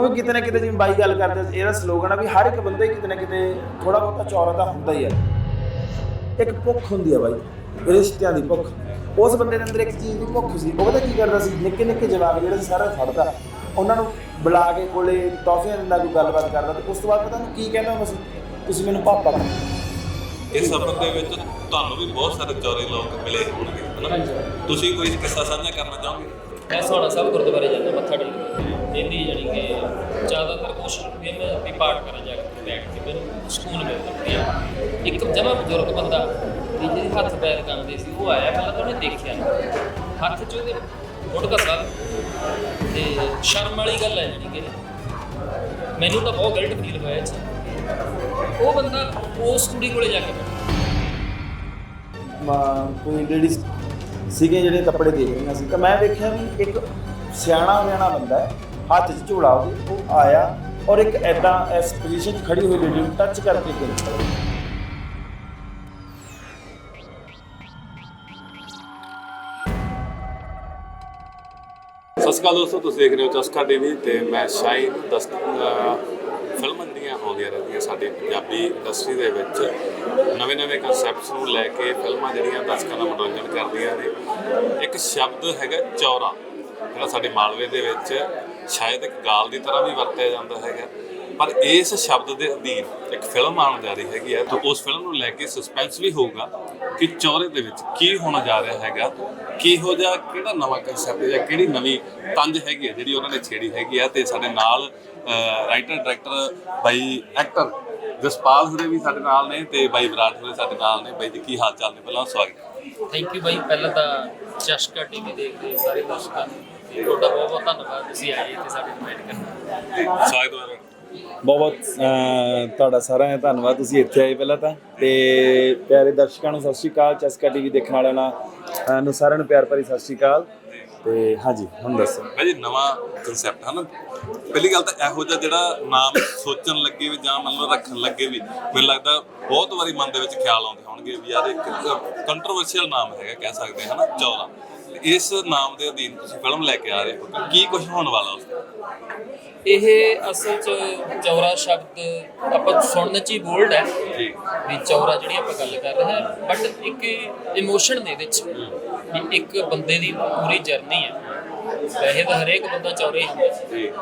ਕਿਉਂਕਿ ਕਿਤੇ ਨਾ ਕਿਤੇ ਜਿਵੇਂ ਬਾਈ ਗੱਲ ਕਰਦੇ ਸੀ, ਇਹਦਾ ਸਲੋਗਨ ਆ ਵੀ ਹਰ ਇੱਕ ਬੰਦਾ ਹੀ ਕਿਤੇ ਨਾ ਕਿਤੇ ਥੋੜਾ ਬਹੁਤਾ ਚੌਰਾ ਤਾਂ ਹੁੰਦਾ ਹੀ ਹੈ ਇੱਕ ਭੁੱਖ ਹੁੰਦੀ ਆ ਬਾਈ ਰਿਸ਼ਤਿਆਂ ਦੀ ਭੁੱਖ। ਉਸ ਬੰਦੇ ਦੇ ਅੰਦਰ ਇੱਕ ਚੀਜ਼ ਦੀ ਭੁੱਖ ਸੀ ਉਹ ਪਤਾ ਕੀ ਕਰਦਾ ਸੀ ਨਿੱਕੇ ਨਿੱਕੇ ਜਵਾਕ ਜਿਹੜੇ ਸਾਰੇ ਫੜਦਾ। ਉਹਨਾਂ ਨੂੰ ਬੁਲਾ ਕੇ ਕੋਲੇ ਟੌਫੀਆਂ ਦਿੰਦਾ ਕੋਈ ਗੱਲਬਾਤ ਕਰਦਾ ਤੇ ਉਸ ਤੋਂ ਬਾਅਦ ਪਤਾ ਉਹਨੂੰ ਕੀ ਕਹਿੰਦਾ ਹੁੰਦਾ ਸੀ ਤੁਸੀਂ ਮੈਨੂੰ ਪਾਪਾ ਕਹੋ ਇਸ ਸਫ਼ਰ ਦੇ ਵਿੱਚ ਤੁਹਾਨੂੰ ਵੀ ਬਹੁਤ ਸਾਰੇ ਚੌਰੇ ਲੋਕ ਮਿਲੇ ਹੋਣਗੇ ਹਨਾ? ਤੁਸੀਂ ਕੋਈ ਕਿੱਸਾ ਸਾਂਝਾ ਕਰਨਾ ਚਾਹੋਗੇ? ਮੈਂ ਸੋਹਣਾ ਸਾਹਿਬ ਗੁਰਦੁਆਰੇ ਜਾਂਦਾ ਮੱਥਾ ਟੇਕਦਾ ਡੇਲੀ ਜਾਣੀ ਕਿ ਜ਼ਿਆਦਾਤਰ ਕੋਸ਼ਿਸ਼ ਹੁੰਦੀ ਹੈ ਵੀ ਪਾਠ ਕਰਾਂ ਜਾ ਕੇ, ਬੈਠ ਕੇ ਮੈਨੂੰ ਸਕੂਨ ਮਿਲਦਾ ਵਧੀਆ। ਇੱਕ ਜਮਾ ਬਜ਼ੁਰਗ ਬੰਦਾ ਵੀ ਜਿਹਦੇ ਹੱਥ ਪੈਰ ਕੰਮਦੇ ਸੀ, ਉਹ ਆਇਆ ਪਹਿਲਾਂ ਤਾਂ ਉਹਨੇ ਦੇਖਿਆ। ਹੱਥ 'ਚ ਉਹਦੇ ਗੁਟਕਾ ਸਾਹਿਬ ਤੇ ਸ਼ਰਮ ਵਾਲੀ ਗੱਲ ਹੈ ਜਾਣੀ ਕਿ ਮੈਨੂੰ ਤਾਂ ਬਹੁਤ ਗਲਤ ਫੀਲ ਹੋਇਆ ਇਹ ਉਹ ਬੰਦਾ ਉਸ ਕੁੜੀ ਕੋਲੇ ਜਾ ਕੇ ਬੈਠਾ। ਕੋਈ ਲੇਡੀਜ਼ ਸੀਗੇ ਜਿਹੜੇ ਕੱਪੜੇ ਦੇਖ ਰਹੀਆਂ ਸੀ, ਤਾਂ ਮੈਂ ਵੇਖਿਆ ਵੀ ਇੱਕ ਸਿਆਣਾ ਵਿਆਣਾ ਬੰਦਾ ਹੈ। ਹੱਥ 'ਚ ਝੋਲਾ ਉਹਦੇ ਉਹ ਆਇਆ ਔਰ ਇੱਕ ਐਦਾਂ ਇਸ ਪੋਜੀਸ਼ਨ 'ਚ ਖੜੀ ਹੋਈ ਲੇਡੀ ਨੂੰ ਟੱਚ ਕਰਕੇ ਗਈ ਸਤਿ ਸ਼੍ਰੀ ਅਕਾਲ ਦੋਸਤੋ, ਤੁਸੀਂ ਦੇਖ ਰਹੇ ਹੋ ਚਸਕਾ ਟੀਵੀ ਤੇ ਮੈਂ ਸ਼ਾਇਨ ਦਸ ਫਿਲਮਾਂ ਦੀਆਂ ਹੋ ਗਈਆਂ ਰਹਿੰਦੀਆਂ ਸਾਡੇ ਪੰਜਾਬੀ ਇੰਡਸਟਰੀ ਦੇ ਵਿੱਚ। ਨਵੇਂ-ਨਵੇਂ ਕਨਸੈਪਟਸ ਨੂੰ ਲੈ ਕੇ ਫਿਲਮਾਂ ਜਿਹੜੀਆਂ ਦਰਸ਼ਕਾਂ ਦਾ ਮਨੋਰੰਜਨ ਕਰਦੀਆਂ ਨੇ। ਇੱਕ ਸ਼ਬਦ ਹੈਗਾ ਚੌਰਾ, ਜਿਹੜਾ ਸਾਡੇ ਮਾਲਵੇ ਦੇ ਵਿੱਚ ਸ਼ਾਇਦ ਇੱਕ ਗਾਲ ਦੀ ਤਰ੍ਹਾਂ ਵੀ ਵਰਤਿਆ ਜਾਂਦਾ ਹੈਗਾ। ਪਰ ਇਸ ਸ਼ਬਦ ਦੇ ਅਧੀਨ ਇੱਕ ਫਿਲਮ ਆਉਣ ਜਾ ਰਹੀ ਹੈਗੀ ਹੈ, ਤਾਂ ਉਸ ਫਿਲਮ ਨੂੰ ਲੈ ਕੇ ਸਸਪੈਂਸ ਵੀ ਹੋਊਗਾ ਕਿ ਚੌਰੇ ਦੇ ਵਿੱਚ ਕੀ ਹੋਣਾ ਜਾ ਰਿਹਾ ਹੈਗਾ, ਕਿਹੋ ਜਿਹਾ, ਕਿਹੜਾ ਨਵਾਂ ਕਨਸੈਪਟ ਜਾਂ ਕਿਹੜੀ ਨਵੀਂ ਤੰਜ ਹੈਗੀ ਹੈ ਜਿਹੜੀ ਉਹਨਾਂ ਨੇ ਛੇੜੀ ਹੈਗੀ ਆ ਤੇ ਸਾਡੇ ਨਾਲ ਰਾਈਟਰ ਡਾਇਰੈਕਟਰ ਬਾਈ ਐਕਟਰ ਜਸਪਾਲ ਹੁਰੇ ਵੀ ਸਾਡੇ ਨਾਲ ਨੇ ਤੇ ਬਾਈ ਵਿਰਾਟ ਹੁਰੇ ਸਾਡੇ ਨਾਲ ਨੇ। ਬਾਈ ਜੀ, ਕੀ ਹਾਲ ਚਾਲ ਨੇ? ਪਹਿਲਾਂ ਸਵਾਗਤ। ਥੈਂਕ ਯੂ ਬਾਈ। ਪਹਿਲਾਂ ਤਾਂ ਚਸ਼ਕਾ ਟੀਵੀ ਦੇਖਦੇ ਸਾਰੇ ਦਰਸ਼ਕਾਂ ਨੂੰ। ਤੇ ਤੁਹਾਡਾ ਬਹੁਤ ਬਹੁਤ ਧੰਨਵਾਦ ਤੁਸੀਂ ਆਏ ਤੇ ਸਾਡੇ ਇਨਵਾਈਟ ਕਰਨ ਸਵਾਗਤ ਹੈ ਬਹੁਤ ਅਹ, ਤੁਹਾਡਾ ਸਾਰਿਆਂ ਦਾ ਧੰਨਵਾਦ ਤੁਸੀਂ ਇੱਥੇ ਆਏ ਪਹਿਲਾਂ ਤਾਂ। ਤੇ ਪਿਆਰੇ ਦਰਸ਼ਕਾਂ ਨੂੰ ਸਤਿ ਸ਼੍ਰੀ ਅਕਾਲ ਚਸਕਾ ਟੀਵੀ ਦੇਖਣ ਵਾਲਿਆਂ ਨਾਲ ਨੂੰ ਸਾਰਿਆਂ ਨੂੰ ਪਿਆਰ ਭਰੀ ਸਤਿ ਸ਼੍ਰੀ ਅਕਾਲ। ਤੇ ਹਾਂਜੀ ਹੁਣ ਦੱਸੋ। ਭਾਈ ਜੀ ਨਵਾਂ ਕਨਸੈਪਟ ਹੈ ਨਾ। ਪਹਿਲੀ ਗੱਲ ਤਾਂ ਇਹੋ ਜਿਹਾ ਜਿਹੜਾ ਨਾਮ ਸੋਚਣ ਲੱਗੇ ਵੀ ਜਾਂ ਮੰਨ ਲਓ ਰੱਖਣ ਲੱਗੇ ਵੀ ਮੈਨੂੰ ਲੱਗਦਾ ਬਹੁਤ ਵਾਰੀ ਮਨ ਦੇ ਵਿੱਚ ਖਿਆਲ ਆਉਂਦੇ ਹੋਣਗੇ ਵੀ ਯਾਰ ਇੱਕ ਕੰਟਰੋਵਰਸ਼ੀਅਲ ਨਾਮ ਹੈਗਾ ਕਹਿ ਸਕਦੇ ਹਾਂ ਨਾ ਚੌਰਾ ਤੇ ਇਸ ਨਾਮ ਦੇ ਅਧੀਨ ਤੁਸੀਂ ਫਿਲਮ ਲੈ ਕੇ ਆ ਰਹੇ ਹੋ ਕਿ ਕੁਝ ਹੋਣ ਵਾਲਾ ਉਸ ਇਹ ਅਸਲ ਚ ਚੌਰਾ ਸ਼ਬਦ ਆਪਾਂ ਸੁਣਨ ਚ ਹੀ ਬੋਲਡ ਹੈ। ਜੀ। ਵੀ ਚੌਰਾ ਜਿਹੜੀ ਆਪਾਂ ਗੱਲ ਕਰ ਰਹੇ ਹਾਂ ਬਟ ਇੱਕ ਇਮੋਸ਼ਨ ਦੇ ਵਿੱਚ ਵੀ ਇੱਕ ਬੰਦੇ ਦੀ ਪੂਰੀ ਜਰਨੀ ਹੈ। ਵੈਸੇ ਤਾਂ ਹਰੇਕ ਬੰਦਾ ਚੌਰੇ ਹੀ ਹੁੰਦਾ। ਜੀ।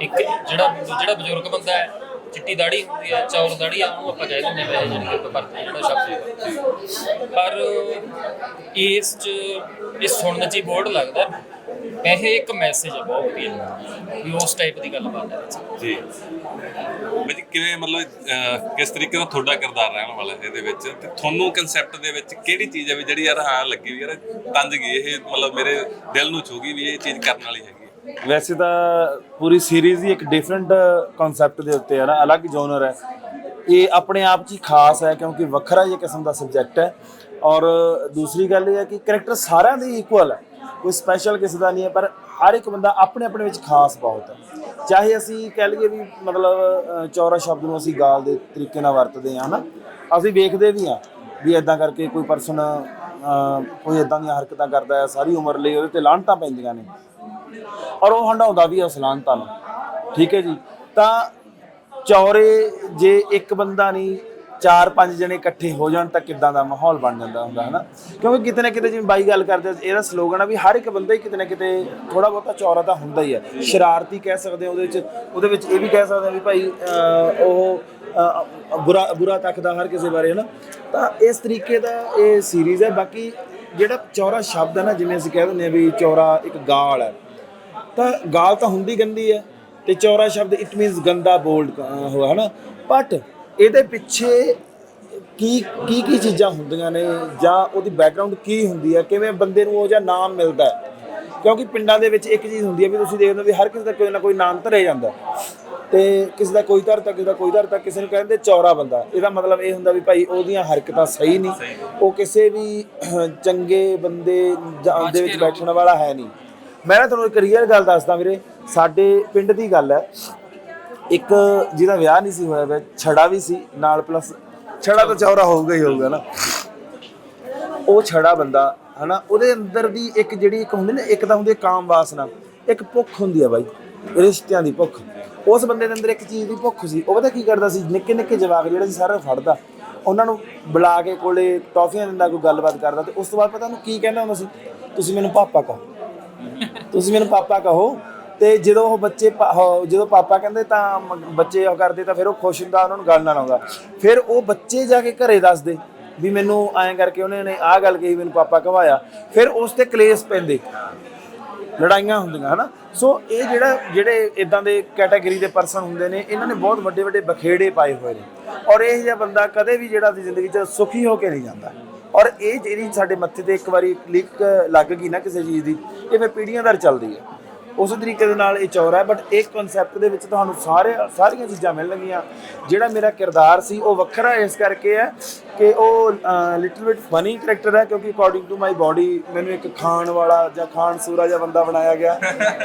ਇੱਕ ਜਿਹੜਾ ਜਿਹੜਾ ਬਜ਼ੁਰਗ ਬੰਦਾ ਹੈ ਚਿੱਟੀ ਦਾੜੀ ਹੁੰਦੀ ਹੈ ਚੌਰ ਦਾੜੀ ਆ, ਉਹਨੂੰ ਆਪਾਂ ਕਹਿ ਦਿੰਦੇ ਹਾਂ ਵੈਸੇ ਜਿਹੜੀ ਆਪਾਂ ਵਰਤਦੇ ਹਾਂ ਜਿਹੜਾ ਸ਼ਬਦ ਪਰ ਇਸ ਚ ਇਹ ਸੁਣਨ ਚ ਹੀ ਬੋਰਡ ਲੱਗਦਾ ਵੈਸੇ ਇੱਕ ਮੈਸੇਜ ਹੈ ਬਹੁਤ ਵਧੀਆ। ਵੀ ਉਸ ਟਾਈਪ ਦੀ ਗੱਲਬਾਤ ਹੈ। ਜੀ। ਭਾਈ ਕਿਵੇਂ ਮਤਲਬ ਕਿਸ ਤਰੀਕੇ ਦਾ ਤੁਹਾਡਾ ਕਿਰਦਾਰ ਰਹਿਣ ਵਾਲਾ ਇਹਦੇ ਵਿੱਚ? ਤੇ ਤੁਹਾਨੂੰ ਕਨਸੈਪਟ ਦੇ ਵਿੱਚ ਕਿਹੜੀ ਚੀਜ਼ ਹੈ ਵੀ ਜਿਹੜੀ ਯਾਰ ਹਾਂ ਲੱਗੀ ਵੀ ਯਾਰ, ਤੰਜ ਗਈ, ਇਹ ਮਤਲਬ ਮੇਰੇ ਦਿਲ ਨੂੰ ਛੂ ਵੀ ਇਹ ਚੀਜ਼ ਕਰਨ ਵਾਲੀ ਹੈਗੀ ਵੈਸੇ ਤਾਂ ਪੂਰੀ ਸੀਰੀਜ਼ ਹੀ ਇੱਕ ਡਿਫਰੈਂਟ ਕਨਸੈਪਟ ਦੇ ਉੱਤੇ ਹੈ ਨਾ, ਅਲੱਗ ਜੋਨਰ ਹੈ ਇਹ ਆਪਣੇ ਆਪ 'ਚ ਹੀ ਖਾਸ ਹੈ ਕਿਉਂਕਿ ਵੱਖਰਾ ਜਿਹਾ ਕਿਸਮ ਦਾ ਸਬਜੈਕਟ ਹੈ। ਔਰ ਦੂਸਰੀ ਗੱਲ ਇਹ ਹੈ ਕਿ ਕੈਰੈਕਟਰ ਸਾਰਿਆਂ ਦੇ ਇਕੁਅਲ ਹੈ ਕੋਈ ਸਪੈਸ਼ਲ ਕਿਸੇ ਦਾ ਨਹੀਂ ਹੈ, ਪਰ ਹਰ ਇੱਕ ਬੰਦਾ ਆਪਣੇ ਆਪਣੇ ਵਿੱਚ ਖਾਸ ਬਹੁਤ ਹੈ ਚਾਹੇ ਅਸੀਂ ਕਹਿ ਲਈਏ ਵੀ ਮਤਲਬ ਚੌਰਾ ਸ਼ਬਦ ਨੂੰ ਅਸੀਂ ਗਾਲ ਦੇ ਤਰੀਕੇ ਨਾਲ ਵਰਤਦੇ ਹਾਂ, ਹਨਾ? ਅਸੀਂ ਵੇਖਦੇ ਵੀ ਹਾਂ ਵੀ ਇਦਾਂ ਕਰਕੇ ਕੋਈ ਪਰਸਨ ਕੋਈ ਇਦਾਂ ਦੀਆਂ ਹਰਕਤਾਂ ਕਰਦਾ ਹੈ, ਸਾਰੀ ਉਮਰ ਲਈ ਉਹਦੇ ਤੇ ਲਾਹਣਤਾਂ ਪੈਂਦੀਆਂ ਨੇ। ਔਰ ਉਹ ਹੰਡਾਉਂਦਾ ਵੀ ਹੈ ਉਸ ਨੂੰ ਠੀਕ ਹੈ ਜੀ? ਤਾਂ ਚੌਰੇ ਜੇ ਇੱਕ ਬੰਦਾ ਨਹੀਂ ਚਾਰ ਪੰਜ ਜਣੇ ਇਕੱਠੇ ਹੋ ਜਾਣ ਤਾਂ ਕਿੱਦਾਂ ਦਾ ਮਾਹੌਲ ਬਣ ਜਾਂਦਾ ਹੁੰਦਾ ਹੈ ਨਾ ਕਿਉਂਕਿ ਕਿਤੇ ਨਾ ਕਿਤੇ ਜਿਵੇਂ ਬਾਈ ਗੱਲ ਕਰਦੇ ਇਹਦਾ ਸਲੋਗਨ ਆ ਵੀ ਹਰ ਇੱਕ ਬੰਦਾ ਹੀ ਕਿਤੇ ਨਾ ਕਿਤੇ ਥੋੜਾ ਬਹੁਤਾ ਚੌਰਾ ਤਾਂ ਹੁੰਦਾ ਹੀ ਹੈ ਸ਼ਰਾਰਤੀ ਕਹਿ ਸਕਦੇ ਹਾਂ ਉਹਦੇ ਵਿੱਚ ਉਹਦੇ ਵਿੱਚ ਇਹ ਵੀ ਕਹਿ ਸਕਦੇ ਹਾਂ ਵੀ ਭਾਈ ਉਹ ਅਹ, ਬੁਰਾ ਬੁਰਾ ਤੱਕਦਾ ਹਰ ਕਿਸੇ ਬਾਰੇ ਹੈ ਨਾ ਤਾਂ ਇਸ ਤਰੀਕੇ ਦਾ ਇਹ ਸੀਰੀਜ਼ ਹੈ ਬਾਕੀ ਜਿਹੜਾ ਚੌਰਾ ਸ਼ਬਦ ਹੈ ਨਾ ਜਿਵੇਂ ਅਸੀਂ ਕਹਿ ਦਿੰਦੇ ਹਾਂ ਵੀ ਚੌਰਾ ਇੱਕ ਗਾਲ ਹੈ ਤਾਂ ਗਾਲ ਤਾਂ ਹੁੰਦੀ ਗੰਦੀ ਹੈ ਤੇ ਚੌਰਾ ਸ਼ਬਦ ਇਟ ਮੀਨਸ ਗੰਦਾ ਬੋਲਡ ਹੋਇਆ ਹਨਾ? ਬਟ ਇਹਦੇ ਪਿੱਛੇ ਕੀ ਕੀ ਕੀ ਚੀਜ਼ਾਂ ਹੁੰਦੀਆਂ ਨੇ ਜਾਂ ਉਹਦੀ ਬੈਕਗ੍ਰਾਉਂਡ ਕੀ ਹੁੰਦੀ ਹੈ? ਕਿਵੇਂ ਬੰਦੇ ਨੂੰ ਉਹ ਜਿਹਾ ਨਾਮ ਮਿਲਦਾ ਹੈ? ਕਿਉਂਕਿ ਪਿੰਡਾਂ ਦੇ ਵਿੱਚ ਇੱਕ ਚੀਜ਼ ਹੁੰਦੀ ਹੈ ਵੀ ਤੁਸੀਂ ਦੇਖਦੇ ਹੋ ਵੀ ਹਰ ਕਿਸੇ ਦਾ ਕੋਈ ਨਾ ਕੋਈ ਨਾਮ ਧਰਿਆ ਜਾਂਦਾ ਹੈ। ਤੇ ਕਿਸੇ ਦਾ ਕੋਈ ਧਰਤਾ ਕਿਸੇ ਦਾ ਕੋਈ ਧਰਤਾ ਕਿਸੇ ਨੂੰ ਕਹਿੰਦੇ ਚੌਰਾ ਬੰਦਾ। ਇਹਦਾ ਮਤਲਬ ਇਹ ਹੁੰਦਾ ਵੀ ਭਾਈ ਉਹਦੀਆਂ ਹਰਕਤਾਂ ਸਹੀ ਨਹੀਂ ਉਹ ਕਿਸੇ ਵੀ ਚੰਗੇ ਬੰਦੇ ਜਾਂ ਦੇ ਵਿੱਚ ਬੈਠਣ ਵਾਲਾ ਹੈ ਨਹੀਂ। ਮੈਂ ਨਾ ਤੁਹਾਨੂੰ ਇੱਕ ਰੀਅਲ ਗੱਲ ਦੱਸਦਾ ਵੀਰੇ, ਸਾਡੇ ਪਿੰਡ ਦੀ ਗੱਲ ਹੈ। ਇੱਕ ਜਿਹਦਾ ਵਿਆਹ ਨਹੀਂ ਸੀ ਹੋਇਆ, ਛੜਾ ਵੀ ਸੀ, ਨਾਲ ਪਲੱਸ ਛੜਾ ਤਾਂ ਚੌਰਾ ਹੋਊਗਾ ਹੀ ਹੋਊਗਾ ਨਾ। ਉਹ ਛੜਾ ਬੰਦਾ, ਹਨਾ, ਉਹਦੇ ਅੰਦਰ ਦੀ ਇੱਕ ਜਿਹੜੀ ਇੱਕ ਹੁੰਦੀ ਨਾ, ਇੱਕ ਤਾਂ ਹੁੰਦੀ ਹੈ ਕਾਮ ਵਾਸਨਾ, ਇੱਕ ਭੁੱਖ ਹੁੰਦੀ ਆ ਬਾਈ, ਰਿਸ਼ਤਿਆਂ ਦੀ ਭੁੱਖ। ਉਸ ਬੰਦੇ ਦੇ ਅੰਦਰ ਇੱਕ ਚੀਜ਼ ਦੀ ਭੁੱਖ ਸੀ। ਉਹ ਪਤਾ ਕੀ ਕਰਦਾ ਸੀ? ਨਿੱਕੇ ਨਿੱਕੇ ਜਵਾਕ ਜਿਹੜਾ ਸੀ, ਸਾਰਾ ਫੜਦਾ। ਉਹਨਾਂ ਨੂੰ ਬੁਲਾ ਕੇ ਕੋਲੇ ਟੌਫੀਆਂ ਦਿੰਦਾ, ਕੋਈ ਗੱਲਬਾਤ ਕਰਦਾ ਤੇ ਉਸ ਤੋਂ ਬਾਅਦ ਪਤਾ ਉਹਨੂੰ ਕੀ ਕਹਿੰਦਾ ਹੁੰਦਾ ਸੀ? ਤੁਸੀਂ ਮੈਨੂੰ ਪਾਪਾ ਕਹੋ। ਤੁਸੀਂ ਮੈਨੂੰ ਪਾਪਾ ਕਹੋ ਤੇ ਜਦੋਂ ਉਹ ਬੱਚੇ ਪਾ- ਜਦੋਂ ਪਾਪਾ ਕਹਿੰਦੇ ਤਾਂ ਬੱਚੇ ਉਹ ਕਰਦੇ ਤਾਂ ਫਿਰ ਉਹ ਖੁਸ਼ ਹੁੰਦਾ, ਉਹਨਾਂ ਨੂੰ ਗੱਲ ਨਾਲ ਆਉਂਦਾ। ਫਿਰ ਉਹ ਬੱਚੇ ਜਾ ਕੇ ਘਰੇ ਦੱਸਦੇ ਵੀ ਮੈਨੂੰ ਐਂ ਕਰਕੇ ਉਹਨੇ ਨੇ ਆਹ ਗੱਲ ਕਹੀ, ਮੈਨੂੰ ਪਾਪਾ ਕਵਾਇਆ ਫਿਰ ਉਸ ਤੇ ਕਲੇਸ਼ ਪੈਂਦੇ। ਲੜਾਈਆਂ ਹੁੰਦੀਆਂ, ਹਨਾ? ਸੋ ਇਹ ਜਿਹੜਾ, ਜਿਹੜੇ ਇਦਾਂ ਦੇ ਕੈਟਾਗਰੀ ਦੇ ਪਰਸਨ ਹੁੰਦੇ ਨੇ, ਇਹਨਾਂ ਨੇ ਬਹੁਤ ਵੱਡੇ ਵੱਡੇ ਬਖੇੜੇ ਪਾਏ ਹੋਏ ਨੇ। ਔਰ ਇਹ ਜਿਹਾ ਬੰਦਾ ਕਦੇ ਵੀ ਜਿਹੜਾ ਆਪਣੀ ਜ਼ਿੰਦਗੀ 'ਚ ਸੁਖੀ ਹੋ ਕੇ ਨਹੀਂ ਜਾਂਦਾ। ਔਰ ਇਹ ਜਿਹੜੀ ਸਾਡੇ ਮੱਥੇ ਤੇ ਇੱਕ ਵਾਰੀ ਕਲਿੱਕ ਲੱਗ ਗਈ ਨਾ ਕਿਸੇ ਚੀਜ਼ ਦੀ ਇਹ ਫਿਰ ਪੀੜ੍ਹੀਆਂ ਦਰ ਚੱਲਦੀ ਹੈ। ਉਸੇ ਤਰੀਕੇ ਦੇ ਨਾਲ ਇਹ ਚੌਰਾ ਹੈ ਬਟ ਇੱਕ ਕਨਸੈਪਟ ਦੇ ਵਿੱਚ ਤੁਹਾਨੂੰ ਸਾਰੇ ਸਾਰੀਆਂ ਚੀਜ਼ਾਂ ਮਿਲਣਗੀਆਂ ਜਿਹੜਾ ਮੇਰਾ ਕਿਰਦਾਰ ਸੀ ਉਹ ਵੱਖਰਾ ਇਸ ਕਰਕੇ ਹੈ ਕਿ ਉਹ ਲਿਟਲ ਬਿਟ ਫਨੀ ਕਰੈਕਟਰ ਹੈ ਕਿਉਂਕਿ ਅਕੋਰਡਿੰਗ ਟੂ ਮਾਈ ਬਾਡੀ ਮੈਨੂੰ ਇੱਕ ਖਾਣ ਵਾਲਾ ਜਾਂ ਖਾਣ ਸੂਰਾ ਜਿਹਾ ਬੰਦਾ ਬਣਾਇਆ ਗਿਆ।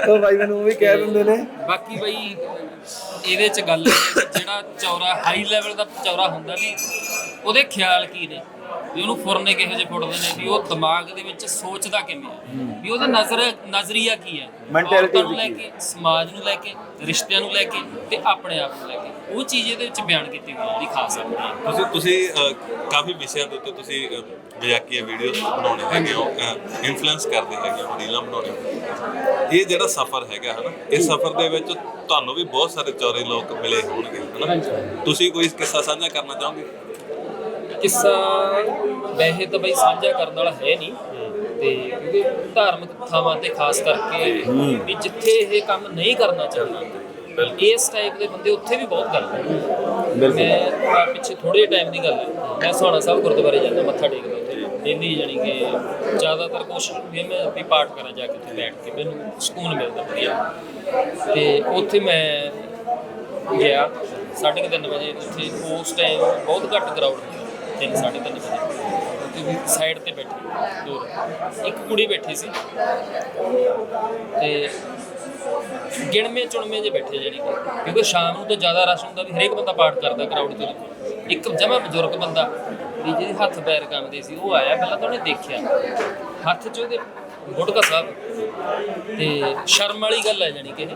ਤਾਂ ਭਾਈ ਮੈਨੂੰ ਉਹ ਵੀ ਕਹਿ ਦਿੰਦੇ ਨੇ। ਬਾਕੀ ਬਈ ਇਹਦੇ ਚ ਗੱਲ ਜਿਹੜਾ ਚੌਰਾ ਹਾਈ ਲੈਵਲ ਦਾ ਚੌਰਾ ਹੁੰਦਾ ਵੀ ਉਹਦੇ ਖਿਆਲ ਕੀ ਨੇ? ਵੀ ਉਹਨੂੰ ਫੁਰਨੇ ਕਿਹੋ ਜਿਹੇ ਫੁੱਟਦੇ ਨੇ ਵੀ ਉਹ ਦਿਮਾਗ ਦੇ ਵਿੱਚ ਸੋਚਦਾ ਕਿਵੇਂ ਹੈ? ਵੀ ਉਹਦਾ ਨਜ਼ਰ ਨਜ਼ਰੀਆ ਕੀ ਹੈ? ਔਰਤਾਂ ਨੂੰ ਲੈ ਕੀ ਸਮਾਜ ਨੂੰ ਲੈ ਕੇ ਰਿਸ਼ਤਿਆਂ ਨੂੰ ਲੈ ਕੇ ਤੇ ਆਪਣੇ ਆਪ ਨੂੰ ਲੈ ਕੇ। ਉਹ ਚੀਜ਼ ਇਹਦੇ ਵਿੱਚ ਬਿਆਨ ਕੀਤੀ ਹੋਈ ਹੈ ਖਾਸ ਆਪਣੀ ਹੈ ਤੁਸੀਂ ਤੁਸੀਂ ਕਾਫੀ ਵਿਸ਼ਿਆਂ ਦੇ ਉੱਤੇ ਤੁਸੀਂ ਮਜ਼ਾਕੀਆ ਵੀਡੀਓਜ਼ ਬਣਾਉਣੇ ਹੈਗੇ ਹੋ ਇਨਫਲੂਐਂਸ ਕਰਦੇ ਹੈਗੇ ਹੋ ਰੀਲਾਂ ਬਣਾਉਣੇ ਹੋ। ਇਹ ਜਿਹੜਾ ਸਫ਼ਰ ਹੈਗਾ ਹਨਾ ਇਸ ਸਫ਼ਰ ਦੇ ਵਿੱਚ ਤੁਹਾਨੂੰ ਵੀ ਬਹੁਤ ਸਾਰੇ ਚੌਰੇ ਲੋਕ ਮਿਲੇ ਹੋਣਗੇ ਹਨਾ। ਤੁਸੀਂ ਕੋਈ ਕਿੱਸਾ ਸਾਂਝਾ ਕਰਨਾ ਚਾਹੋਗੇ? ਕਿੱਸਾ ਵੈਸੇ ਤਾਂ ਬਈ ਸਾਂਝਾ ਕਰਨ ਵਾਲਾ ਹੈ ਨਹੀਂ। ਤੇ ਕਿਉਂਕਿ ਧਾਰਮਿਕ ਥਾਵਾਂ ਤੇ ਖਾਸ ਕਰਕੇ ਵੀ ਜਿੱਥੇ ਇਹ ਕੰਮ ਨਹੀਂ ਕਰਨਾ ਚਾਹੁੰਦਾ ਇਸ ਟਾਈਪ ਦੇ ਬੰਦੇ ਉੱਥੇ ਵੀ ਬਹੁਤ ਕਰਦੇ। ਮੈਂ ਪਿੱਛੇ ਥੋੜੇ ਟਾਈਮ ਦੀ ਗੱਲ ਹੈ। ਮੈਂ ਸੋਹਣਾ ਸਾਹਿਬ ਗੁਰਦੁਆਰੇ ਜਾਂਦਾ ਮੱਥਾ ਟੇਕਦਾ ਉੱਥੇ। ਡੇਲੀ ਜਾਣੀ ਕਿ ਜ਼ਿਆਦਾਤਰ ਕੋਸ਼ਿਸ਼ ਹੁੰਦੀ ਮੈਂ ਵੀ ਪਾਠ ਕਰਾਂ ਜਾ ਕੇ ਉੱਥੇ ਬੈਠ ਕੇ ਮੈਨੂੰ ਸਕੂਨ ਮਿਲਦਾ ਵਧੀਆ। ਤੇ ਉੱਥੇ ਮੈਂ ਗਿਆ ਸਾਢੇ ਕੁ ਤਿੰਨ ਵਜੇ ਉੱਥੇ ਉਸ ਟਾਈਮ ਬਹੁਤ ਘੱਟ ਕਰਾਊਡ ਤਿੰਨ, ਸਾਢੇ ਤਿੰਨ ਵਜੇ। ਸਾਈਡ ਤੇ ਬੈਠੀ ਦੂਰ। ਇੱਕ ਕੁੜੀ ਬੈਠੀ ਸੀ। ਤੇ ਗਿਣਵੇਂ ਚੁਣਵੇਂ ਜੇ ਬੈਠੇ ਜਿਹੜੀ ਕਿ। ਕਿਉਂਕਿ ਸ਼ਾਮ ਨੂੰ ਤਾਂ ਜ਼ਿਆਦਾ ਰਸ਼ ਹੁੰਦਾ ਵੀ ਹਰੇਕ ਬੰਦਾ ਪਾਠ ਕਰਦਾ ਕਰਾਊਡ ਦੇ ਵਿੱਚ ਇੱਕ ਜਮਾ ਬਜ਼ੁਰਗ ਬੰਦਾ ਵੀ ਜਿਹਦੇ ਹੱਥ ਪੈਰ ਕੰਮਦੇ ਸੀ, ਉਹ ਆਇਆ, ਪਹਿਲਾਂ ਤਾਂ ਉਹਨੇ ਦੇਖਿਆ। ਹੱਥ 'ਚ ਉਹਦੇ ਗੁਟਕਾ ਸਾਹਿਬ। ਤੇ ਸ਼ਰਮ ਵਾਲੀ ਗੱਲ ਹੈ ਜਾਣੀ ਕਿ ਇਹ।